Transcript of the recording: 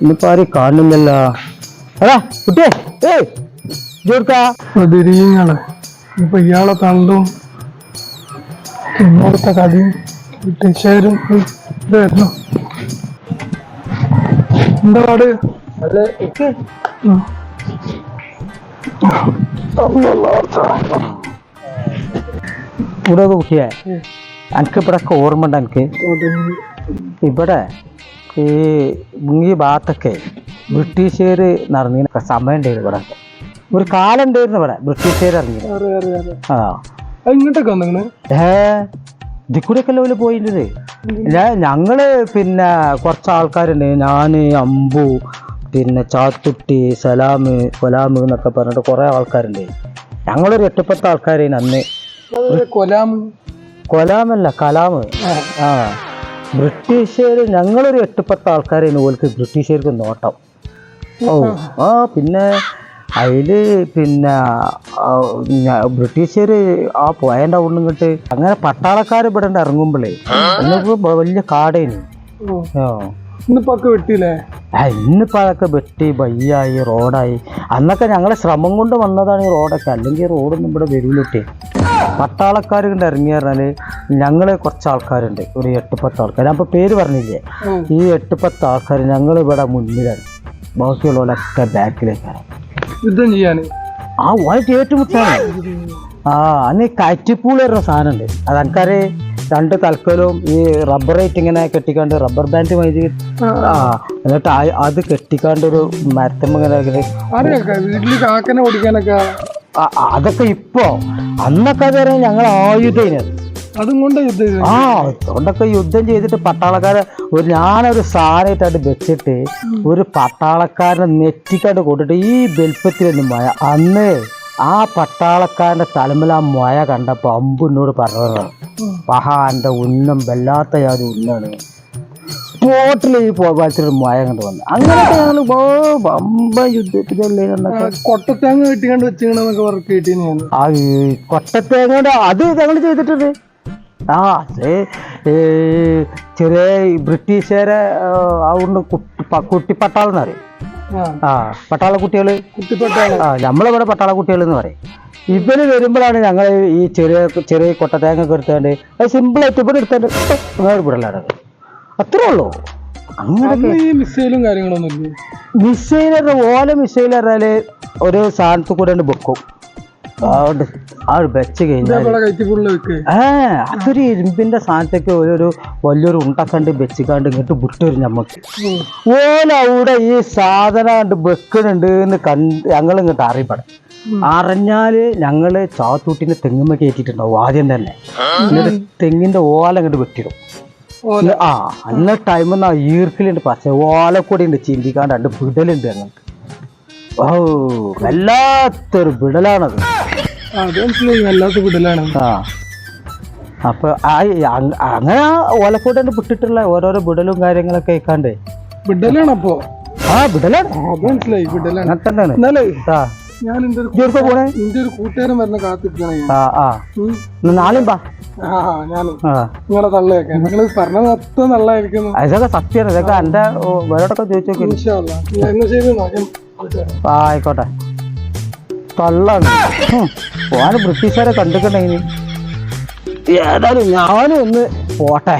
ഇന്നിപ്പോ ആരും കാണുന്നില്ലല്ലോ. എടാ കുട്ടിയെ ഏയ് ജോർക്കാ. ഇപ്പൊ ഇയാളെ തണ്ടും ഇന്നത്തെ കഥയും ബ്രിട്ടീഷുകാരും ഇതായിരുന്നു. എന്താ പാട്? ഉം. ഇവിടെ കുട്ടിയെ എനിക്ക് ഇവിടെ ഓർമ്മ ഉണ്ട് എനിക്ക് ഇവിടെ ഈ ഈ ഭാഗത്തൊക്കെ ബ്രിട്ടീഷുകാർ നടന്നതിനൊക്കെ സമയം ഉണ്ടായിരുന്നു ഇവിടെ. ഒരു കാലം ഉണ്ടായിരുന്നു ഇവിടെ ബ്രിട്ടീഷുകാർ ഇറങ്ങി. ആ. ഇങ്ങോട്ടൊക്കെ ഏ ഇതിക്കൂടെയൊക്കെ പോയില്ലേ ഞാൻ ഞങ്ങൾ പിന്നെ കുറച്ച് ആൾക്കാരുണ്ട്. ഞാൻ അമ്പു പിന്നെ ചാത്തുട്ടി സലാമ് കൊലാമ് എന്നൊക്കെ പറഞ്ഞിട്ട് കുറെ ആൾക്കാരുണ്ട്. ഞങ്ങളൊരു എട്ടുപത്ത് ആൾക്കാരേന് അന്ന്. കൊലാം കൊലാമല്ല കലാമ്. ആ. ബ്രിട്ടീഷുകാർ ഞങ്ങളൊരു എട്ടുപത്ത് ആൾക്കാരേന് പോലത്തെ ബ്രിട്ടീഷുകാർക്ക് നോട്ടം. ഓ ആ പിന്നെ അതിൽ പിന്നെ ബ്രിട്ടീഷുകാർ ആ പോയന്റെ അവിടെ ഇങ്ങോട്ട്. അങ്ങനെ പട്ടാളക്കാർ ഇവിടെ ഇറങ്ങുമ്പോഴേ എന്നിപ്പോൾ വലിയ കാടേനു. വെട്ടിയില്ലേ? ആ, ഇന്നിപ്പോ അതൊക്കെ വെട്ടി ബയ്യായി റോഡായി. അന്നൊക്കെ ഞങ്ങളെ ശ്രമം കൊണ്ട് വന്നതാണ് ഈ റോഡൊക്കെ. അല്ലെങ്കിൽ റോഡൊന്നും ഇവിടെ വരൂലൊക്കെ പട്ടാളക്കാർ കൊണ്ട് ഇറങ്ങി പറഞ്ഞാൽ ഞങ്ങൾ കുറച്ച് ആൾക്കാരുണ്ട്. ഒരു എട്ട് പത്ത് ആൾക്കാർ ഞാൻ ഇപ്പൊ പേര് പറഞ്ഞില്ലേ? ഈ എട്ട് പത്ത് ആൾക്കാർ ഞങ്ങൾ ഇവിടെ മുന്നിലാണ് ബാക്കിയുള്ളവരൊക്കെ ബാക്കിലേക്കാണ്. യുദ്ധം ചെയ്യാൻ. ആ വളരെ ഏറ്റുമുട്ടാണ് ആ അന്ന് കയറ്റിപ്പൂൾ പറഞ്ഞ സാധനമുണ്ട്. അത് എനിക്കറിയ. രണ്ട് തൽക്കാലവും ഈ റബ്ബർ റേറ്റ് ഇങ്ങനെ കെട്ടിക്കാണ്ട് റബ്ബർ ബാൻഡ് മൈതി ആ. എന്നിട്ട് അത് കെട്ടിക്കാണ്ട് ഒരു മരത്തമ്മ ഇങ്ങനെ കാക്കനെ ഓടിക്കാനൊക്കെ അതൊക്കെ ഇപ്പോ അന്നൊക്കെ പറഞ്ഞാൽ ഞങ്ങൾ ആയുധം അതും കൊണ്ട് യുദ്ധം ആ അതുകൊണ്ടൊക്കെ യുദ്ധം ചെയ്തിട്ട് പട്ടാളക്കാരെ ഒരു ഞാനൊരു സാധനമായിട്ടായിട്ട് വെച്ചിട്ട് ഒരു പട്ടാളക്കാരനെ നെറ്റിക്കാണ്ട് കൊണ്ടിട്ട് ഈ വലുപ്പത്തിലൊന്നും മഴ. അന്ന് ആ പട്ടാളക്കാരന്റെ തലമിൽ ആ മഴ കണ്ടപ്പോ അമ്പുന്നോട് പറഞ്ഞതാണ്. മഹാന്റെ ഉന്നം വല്ലാത്ത യാതൊരു ഉന്നാണ്. സ്പോട്ടിൽ ഈ മഴ കണ്ട് വന്നു. അങ്ങനത്തെ ഞങ്ങൾ വമ്പ യുദ്ധത്തിലല്ലേ കൊട്ടത്തേങ്ങ വെട്ടിക്കണ്ട് വെച്ചിങ്ങണെന്നൊക്കെ വർക്ക് ആ ഈ കൊട്ടത്തേങ്ങോട് അത് ഞങ്ങൾ ചെയ്തിട്ടുണ്ട്. ആ ചെറിയ ബ്രിട്ടീഷുകാരെ ആ, അതുകൊണ്ട് കുട്ടി കുട്ടിപ്പട്ടാളം എന്ന് പറയും. ആ. പട്ടാള കുട്ടികൾ ആ നമ്മളിവിടെ പട്ടാള കുട്ടികൾ എന്ന് പറയും. ഇവർ വരുമ്പോഴാണ് ഞങ്ങൾ ഈ ചെറിയ ചെറിയ കൊട്ടത്തേങ്ങ ഒക്കെ എടുത്താണ്ട്. അത് സിമ്പിളായിട്ട് ഇവിടെ എടുത്താണ്ട് വേറെ വിടലാണ് അത്രേ ഉള്ളൂ. അങ്ങനെ മിസൈലും കാര്യങ്ങളൊന്നും ഇല്ലേ? ഓല മിസൈൽ പറഞ്ഞാൽ ഒരു സാധനത്ത് കൂടെ വെക്കും. അതുകൊണ്ട് ആ വെച്ച് കഴിഞ്ഞാൽ ഏ അതൊരു ഇരുമ്പിന്റെ സാധനത്തേക്ക് ഒരു വലിയൊരു ഉണ്ടക്കണ്ട് വെച്ചിക്കാണ്ട് ഇങ്ങോട്ട് വിട്ടൊരു ഞമ്മക്ക്. ഓലവിടെ ഓല അവിടെ ഈ സാധനം കണ്ട് വെക്കുന്നുണ്ട് എന്ന് കണ്ട് ഞങ്ങൾ ഇങ്ങോട്ട് അറിയപ്പെടാം. അറിഞ്ഞാൽ ഞങ്ങൾ ചാത്തൂട്ടിന്റെ തെങ്ങുമ്മ കയറ്റിട്ടുണ്ടാവും ആദ്യം തന്നെ. എന്നിട്ട് തെങ്ങിന്റെ ഓല അങ്ങോട്ട് വെട്ടിടും. ആ അന്ന ടൈം ആ ഈർക്കിലുണ്ട് പക്ഷേ ഓലക്കൂടി ഉണ്ട് ചിന്തിക്കാണ്ട് രണ്ട് വിടലുണ്ട് ഞങ്ങൾക്ക് ഓ വല്ലാത്തൊരു വിടലാണത്. വല്ലാത്ത വിടലാണ്. ആ അപ്പൊ ആ അങ്ങനെ ഓലക്കൂടെ വിട്ടിട്ടുള്ള ഓരോരോ വിടലും കാര്യങ്ങളൊക്കെ കേൾക്കാണ്ട് വിടലാണ് അപ്പോ. ആ വിടലാണ്. മനസ്സിലായി വിടലാണ്. തന്നെയാണ് ഞാൻ എന്റെ ഒരു പോണേ? എന്റെ ഒരു കൂട്ടുകാരൻ വരുന്ന കാത്തിരിക്കണേ. ആ ആ. നാളെയും പാ. ആ നിങ്ങളെ തള്ളയൊക്കെ. നിങ്ങൾ പറഞ്ഞത് ഇതൊക്കെ എന്റെ വേറോടൊക്കെ ചോദിച്ചു എന്നാ ശരി. ആ ആയിക്കോട്ടെ. തള്ളാണ്. ഓന് ബ്രിട്ടീഷുകാരെ കണ്ടിട്ടുണ്ടെങ്കിൽ ഏതായാലും ഞാനും ഒന്ന് പോട്ടെ.